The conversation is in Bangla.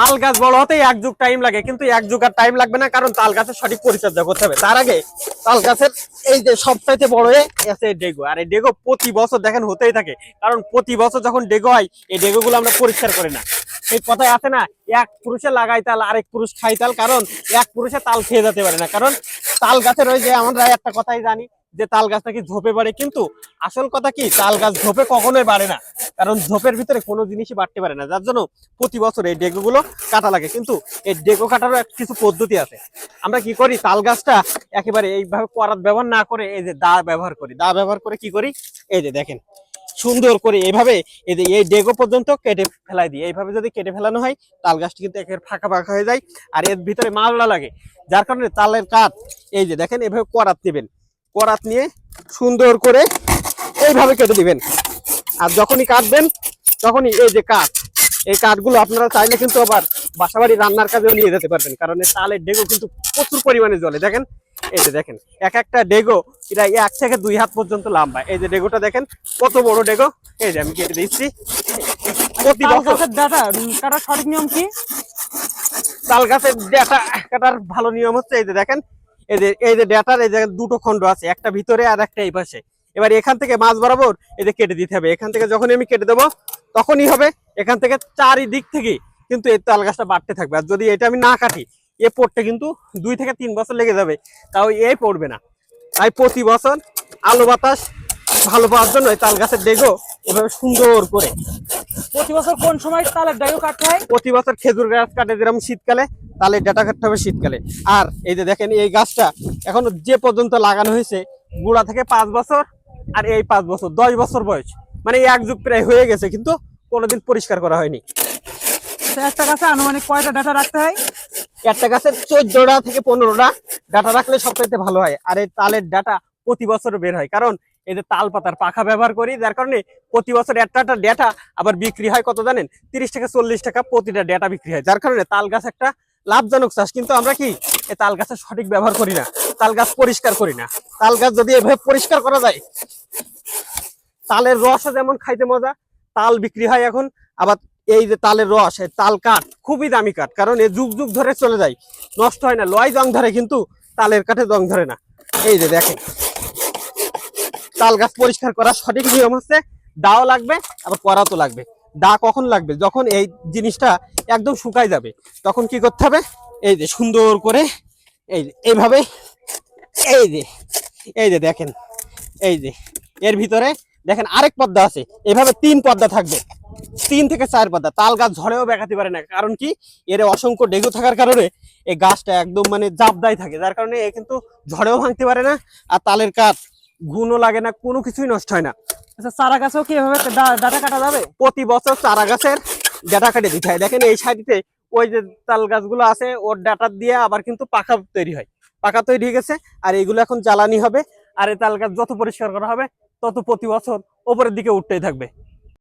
তাল গাছ বড় হতে এক যুগ টাইম লাগে, কিন্তু এক যুগ আর টাইম লাগবে না, কারণ তাল গাছের সঠিক পরিচর্যা করতে হবে। তার আগে তাল গাছের এই যে সবচাইতে বড় আছে ডেগো। আর এই ডেগো প্রতি বছর দেখেন হতেই থাকে, কারণ প্রতি বছর যখন ডেগো হয়, এই ডেগো গুলো আমরা পরিষ্কার করি না। এই কথায় আছে না, এক পুরুষে লাগাই তাল, আরেক পুরুষ খাই তাল, কারণ এক পুরুষে তাল খেয়ে যেতে পারে না। কারণ তাল গাছের ওই যে আমরা একটা কথাই জানি, যে তাল গাছ নাকি ঝোপে বাড়ে, কিন্তু আসল কথা কি, তাল গাছ ঝোপে কখনোই বাড়ে না। কারণ ঝোপের ভিতরে কোনো জিনিসই বাড়তে পারে না। যার জন্য প্রতি বছর এই ডেগো গুলো কাটা লাগে। কিন্তু এই ডেগো কাটারও এক কিছু পদ্ধতি আছে। আমরা কি করি? তাল গাছটা একেবারে এইভাবে করাত ব্যবহার না করে এই যে দা ব্যবহার করি। দা ব্যবহার করে কি করি? এই যে দেখেন, সুন্দর করে এইভাবে এই যে এই ডেগো পর্যন্ত কেটে ফেলাই দিই। এইভাবে যদি কেটে ফেলানো হয়, তাল গাছটি কিন্তু একেবারে ফাঁকা ফাঁকা হয়ে যায় আর এর ভিতরে মালড়া লাগে। যার কারণে তালের কাঠ, এই যে দেখেন, এভাবে করাত নেবেন। করাত নিয়ে সুন্দর করে এইভাবে কেটে দিবেন। আর যখনই কাটবেন তখনই এই যে কাঠ এই কাঠগুলো আপনারা চাইলে কিন্তু আবার বাসাবাড়ি রান্নার কাজেও নিয়ে যেতে পারবেন কারণ এই তালের ডেগো কিন্তু প্রচুর পরিমাণে জলে দেখেন এই যে দেখেন এক একটা ডেগো এটা এক থেকে দুই হাত পর্যন্ত লম্বা। এই যে ডেগোটা দেখেন কত বড় ডেগো। এই যে আমি কেটে দিচ্ছি। প্রতি বছর কাটার সঠিক নিয়ম কি? তাল গাছের ডেটা কাটার ভালো নিয়ম হচ্ছে এই যে দেখেন এই যে এই যে ডেটার এই যে দুটো খণ্ড আছে একটা ভিতরে আর একটা এই পাশে। এবার এখান থেকে মাছ বরাবর এই যে কেটে দিতে হবে। এখান থেকে যখনই আমি কেটে দেবো তখনই হবে। এখান থেকে চারিদিক থেকে কিন্তু এই তাল গাছটা বাড়তে থাকবে। আর যদি এটা আমি না কাটি এ পড়তে কিন্তু দুই থেকে তিন বছর লেগে যাবে। তাও এ পড়বে না। তাই প্রতি বছর আলো বাতাস ভালো পাওয়ার জন্য এই তাল গাছের ডেগো এভাবে সুন্দর করে। প্রতি বছর কোন সময় তালের ডাইও কাটতে হয়? প্রতি বছর খেজুর গাছ কাটে যেরকম শীতকালে তাহলে ডাটা কাটতে হবে শীতকালে। আর এই যে দেখেন এই গাছটা এখনও যে পর্যন্ত লাগানো হয়েছে গুড়া থেকে পাঁচ বছর আর এই পাঁচ বছর দশ বছর বয়স। মানে এক যুগ প্রায় হয়ে গেছে কিন্তু কোনোদিন পরিষ্কার করা হয়নি। একটা গাছে আনুমানিক কয়টা ডাটা রাখতে হয়? একটা গাছের চোদ্দটা থেকে পনেরোটা ডাটা রাখলে সবচাইতে ভালো হয় আর এই তালের ডাটা প্রতি বছর বের হয়। কারণ এই যে তাল পাতার পাখা ব্যবহার করি যার কারণে প্রতি বছর একটা একটা ডেটা আবার বিক্রি হয় কত জানেন? তিরিশ টাকা চল্লিশ টাকা প্রতিটা ডেটা বিক্রি হয় যার কারণে তাল গাছ একটা লাভজনক চাষ। কিন্তু আমরা কি এই তাল গাছের সঠিক ব্যবহার করি না তাল গাছ পরিষ্কার করি না। তাল গাছ যদি এভাবে পরিষ্কার করা যায়, তালের রসও যেমন খাইতে মজা, তাল বিক্রি হয় এখন। আবার এই যে তালের রস, এই তাল কাঠ খুবই দামি কাঠ, কারণ এ যুগ যুগ ধরে চলে যায়। নষ্ট হয় না, লয় জং ধরে, কিন্তু তালের কাঠে জং ধরে না। এই যে দেখেন, তাল গাছ পরিষ্কার করার সঠিক নিয়ম হচ্ছে দাও লাগবে, আবার করাতো লাগবে। দা কখন লাগবে? যখন এই জিনিসটা একদম শুকাই যাবে, তখন কি করতে হবে? এই যে সুন্দর করে, এই এইভাবে এই যে এই যে দেখেন এই যে এর ভিতরে দেখেন আরেক পদ্মা আছে এভাবে তিন পদ্মা থাকবে তিন থেকে চার পদ্মা তাল গাছ ঝড়েও বেঁকাতে পারে না কারণ কি এর অসংখ্য ডেগু থাকার কারণে এই গাছটা একদম মানে জাপদাই থাকে যার কারণে এ কিন্তু ঝড়েও ভাঙতে পারে না আর তালের কাঠ গুণও লাগে না কোনো কিছুই নষ্ট হয় না। আচ্ছা চারা গাছেও কি এভাবে ডাটা কাটা যাবে? প্রতি বছর চারা গাছের ডাটা কেটে দিতে হয়। দেখেন এই সাইডে ওই যে তাল গাছগুলো আছে ওর ডাটা দিয়ে আবার কিন্তু পাখা তৈরি হয়। পাকা তৈরি হয়ে গেছে, আর এগুলো এখন জ্বালানি হবে, আর এই তাল যত পরিষ্কার করা হবে, তত প্রতি বছর ওপরের দিকে উঠতেই থাকবে।